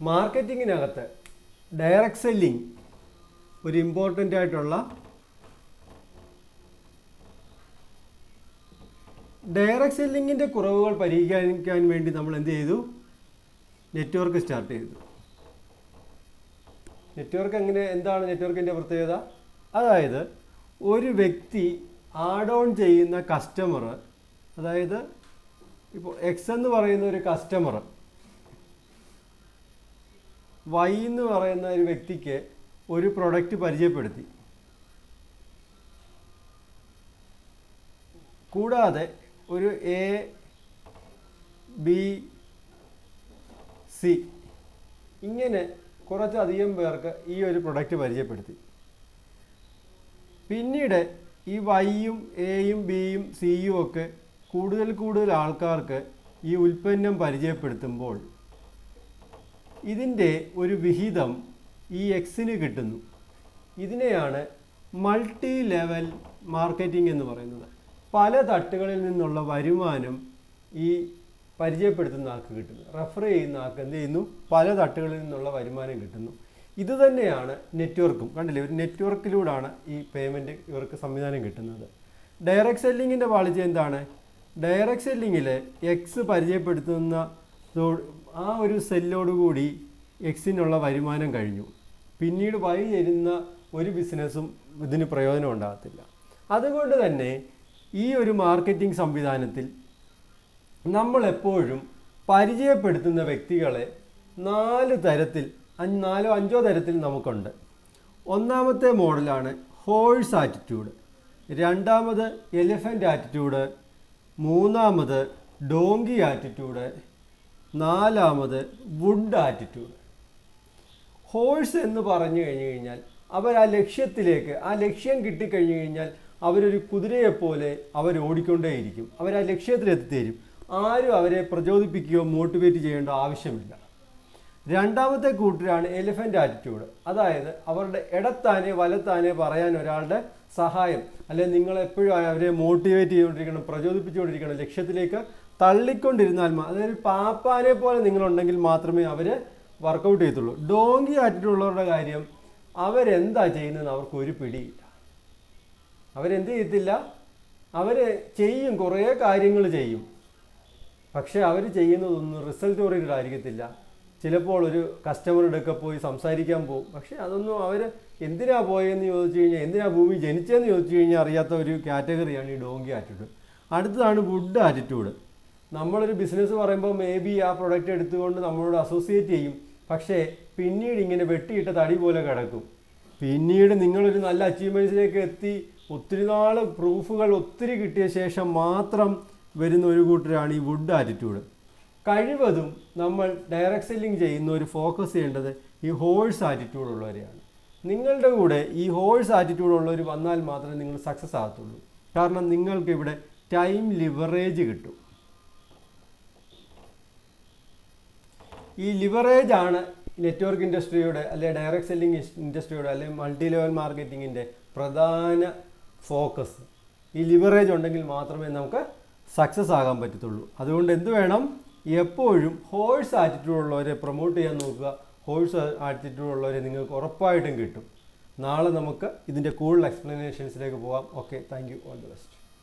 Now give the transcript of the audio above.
മാർക്കറ്റിങ്ങിനകത്ത് direct selling ഒരു important ആയിട്ടുള്ള direct സെല്ലിങ്ങിന്റെ കുറവുകൾ പരിഹരിക്കാൻ വേണ്ടി നമ്മൾ എന്ത് ചെയ്തു? നെറ്റ്വർക്ക് സ്റ്റാർട്ട് ചെയ്തു. നെറ്റ്വർക്ക് എങ്ങനെ എന്താണ് നെറ്റ്വർക്കിന്റെ പ്രത്യേകത? അതായത് ഒരു വ്യക്തി ആഡ് ഓൺ ചെയ്യുന്ന കസ്റ്റമർ അതായത് ഇപ്പോൾ എക്സ് എന്ന് പറയുന്ന ഒരു കസ്റ്റമർ വൈ എന്ന് പറയുന്ന ഒരു വ്യക്തിക്ക് ഒരു പ്രൊഡക്റ്റ് പരിചയപ്പെടുത്തി. കൂടാതെ ഒരു എ ബി സി ഇങ്ങനെ കുറച്ചധികം പേർക്ക് ഈ ഒരു പ്രൊഡക്റ്റ് പരിചയപ്പെടുത്തി. പിന്നീട് ഈ വൈയും എയും ബിയും സിയും ഒക്കെ കൂടുതൽ കൂടുതൽ ആൾക്കാർക്ക് ഈ ഉൽപ്പന്നം പരിചയപ്പെടുത്തുമ്പോൾ ഇതിന്റെ ഒരു വിഹിതം ഈ എക്സിന് കിട്ടുന്നു. ഇതിനെയാണ് മൾട്ടി ലെവൽ മാർക്കറ്റിംഗ് എന്ന് പറയുന്നത്. പല തട്ടുകളിൽ നിന്നുള്ള വരുമാനം ഈ പരിചയപ്പെടുത്തുന്ന ആൾക്ക് കിട്ടുന്നു. റെഫർ ചെയ്യുന്ന ആൾക്ക് എന്ത് ചെയ്യുന്നു? പല തട്ടുകളിൽ നിന്നുള്ള വരുമാനം കിട്ടുന്നു. ഇത് തന്നെയാണ് നെറ്റ്വർക്കും. കണ്ടില്ലേ? ഒരു നെറ്റ്വർക്കിലൂടെയാണ് ഈ പേയ്മെന്റ് ഇവർക്ക് സംവിധാനം കിട്ടുന്നത്. ഡയറക്റ്റ് സെല്ലിങ്ങിന്റെ പാളിച്ച എന്താണ്? ഡയറക്റ്റ് സെല്ലിങ്ങിൽ എക്സ് പരിചയപ്പെടുത്തുന്ന ആ ഒരു സെല്ലോടുകൂടി എക്സിനുള്ള വരുമാനം കഴിഞ്ഞു. പിന്നീട് വൈ തരുന്ന ഒരു ബിസിനസ്സും ഇതിന് പ്രയോജനം ഉണ്ടാകത്തില്ല. അതുകൊണ്ട് തന്നെ ഈ ഒരു മാർക്കറ്റിംഗ് സംവിധാനത്തിൽ നമ്മൾ എപ്പോഴും പരിചയപ്പെടുത്തുന്ന വ്യക്തികളെ നാല് തരത്തിൽ നാലോ അഞ്ചോ തരത്തിൽ നമുക്കുണ്ട്. ഒന്നാമത്തെ മോഡലാണ് ഹോഴ്സ് ആറ്റിറ്റ്യൂഡ്. രണ്ടാമത് എലിഫന്റ് ആറ്റിറ്റ്യൂഡ്. മൂന്നാമത് ഡോങ്കി ആറ്റിറ്റ്യൂഡ്. നാലാമത് വുഡ് ആറ്റിറ്റ്യൂഡ് ഹോഴ്സ് എന്ന് പറഞ്ഞു കഴിഞ്ഞു കഴിഞ്ഞാൽ അവർ ആ ലക്ഷ്യത്തിലേക്ക് ആ ലക്ഷ്യം കിട്ടിക്കഴിഞ്ഞു കഴിഞ്ഞാൽ അവരൊരു കുതിരയെപ്പോലെ അവർ ഓടിക്കൊണ്ടേയിരിക്കും. അവർ ആ ലക്ഷ്യത്തിലെത്തിത്തരും. ആരും അവരെ പ്രചോദിപ്പിക്കുകയോ മോട്ടിവേറ്റ് ചെയ്യേണ്ട ആവശ്യമില്ല. രണ്ടാമത്തെ കൂട്ടരാണ് എലിഫന്റ് ആറ്റിറ്റ്യൂഡ് അതായത് അവരുടെ ഇടത്താനെ വലത്താനെ പറയാൻ ഒരാളുടെ സഹായം അല്ലെങ്കിൽ നിങ്ങൾ എപ്പോഴും അവരെ മോട്ടിവേറ്റ് ചെയ്തുകൊണ്ടിരിക്കണം പ്രചോദിപ്പിച്ചുകൊണ്ടിരിക്കണം ലക്ഷ്യത്തിലേക്ക് തള്ളിക്കൊണ്ടിരുന്നാൽ അതായത് പാപ്പാനെ പോലെ നിങ്ങളുണ്ടെങ്കിൽ മാത്രമേ അവർ വർക്കൗട്ട് ചെയ്യത്തുള്ളൂ. ഡോങ്കി ആറ്റിട്ടുള്ളവരുടെ കാര്യം അവരെന്താ ചെയ്യുന്നതെന്ന് അവർക്ക് ഒരു പിടിയില്ല. അവരെന്ത് ചെയ്യത്തില്ല? അവർ ചെയ്യും കുറേ കാര്യങ്ങൾ ചെയ്യും. പക്ഷേ അവർ ചെയ്യുന്നതൊന്നും റിസൾട്ട് ഓറിയന്റഡ് ആയിരിക്കത്തില്ല. ചിലപ്പോൾ ഒരു കസ്റ്റമറുടെ ഒക്കെ പോയി സംസാരിക്കാൻ പോകും. പക്ഷേ അതൊന്നും അവർ എന്തിനാ പോയെന്ന് ചോദിച്ചു കഴിഞ്ഞാൽ എന്തിനാ ഭൂമി ജനിച്ചതെന്ന് ചോദിച്ചു കഴിഞ്ഞാൽ അറിയാത്ത ഒരു കാറ്റഗറിയാണ് ഈ ഡോങ്കി ആറ്റിറ്റ്യൂഡ് അടുത്തതാണ് വുഡ് ആറ്റിറ്റ്യൂഡ് നമ്മളൊരു ബിസിനസ് പറയുമ്പോൾ മേ ബി ആ പ്രൊഡക്റ്റ് എടുത്തുകൊണ്ട് നമ്മളോട് അസോസിയേറ്റ് ചെയ്യും. പക്ഷേ പിന്നീട് ഇങ്ങനെ വെട്ടിയിട്ട് തടി പോലെ കിടക്കും. പിന്നീട് നിങ്ങളൊരു നല്ല അച്ചീവ്മെന്റ്സിലേക്ക് എത്തി ഒത്തിരി നാൾ പ്രൂഫുകൾ ഒത്തിരി കിട്ടിയ ശേഷം മാത്രം വരുന്ന ഒരു കൂട്ടരാണ് ഈ വുഡ് ആറ്റിറ്റ്യൂഡ് കഴിവതും നമ്മൾ ഡയറക്റ്റ് സെല്ലിംഗ് ചെയ്യുന്ന ഒരു ഫോക്കസ് ചെയ്യേണ്ടത് ഈ ഹോഴ്സ് ആറ്റിറ്റ്യൂഡ് ഉള്ളവരെയാണ്. നിങ്ങളുടെ കൂടെ ഈ ഹോഴ്സ് ആറ്റിറ്റ്യൂഡ് ഉള്ളവർ വന്നാൽ മാത്രമേ നിങ്ങൾ സക്സസ് ആകത്തുള്ളൂ. കാരണം നിങ്ങൾക്ക് ഇവിടെ ടൈം ലിവറേജ് കിട്ടും. ഈ ലിവറേജ് ആണ് നെറ്റ്വർക്ക് ഇൻഡസ്ട്രിയുടെ അല്ലെ ഡയറക്റ്റ് സെല്ലിംഗ് ഇൻഡസ്ട്രിയുടെ അല്ലെ മൾട്ടി ലെവൽ മാർക്കറ്റിങ്ങിന്റെ പ്രധാന ഫോക്കസ് ഈ ലിവറേജ് ഉണ്ടെങ്കിൽ മാത്രമേ നമുക്ക് സക്സസ് ആകാൻ പറ്റത്തുള്ളൂ. അതുകൊണ്ട് എന്ത് വേണം? എപ്പോഴും ഹോഴ്സ് ആറ്റിറ്റ്യൂഡ് ഉള്ളവരെ പ്രൊമോട്ട് ചെയ്യാൻ നോക്കുക. ഹോഴ്സ് ആറ്റിറ്റ്യൂഡ് ഉള്ളവരെ നിങ്ങൾക്ക് ഉറപ്പായിട്ടും കിട്ടും. നാളെ നമുക്ക് ഇതിന്റെ കൂടുതൽ എക്സ്പ്ലനേഷൻസിലേക്ക് പോകാം. Okay thank you all the best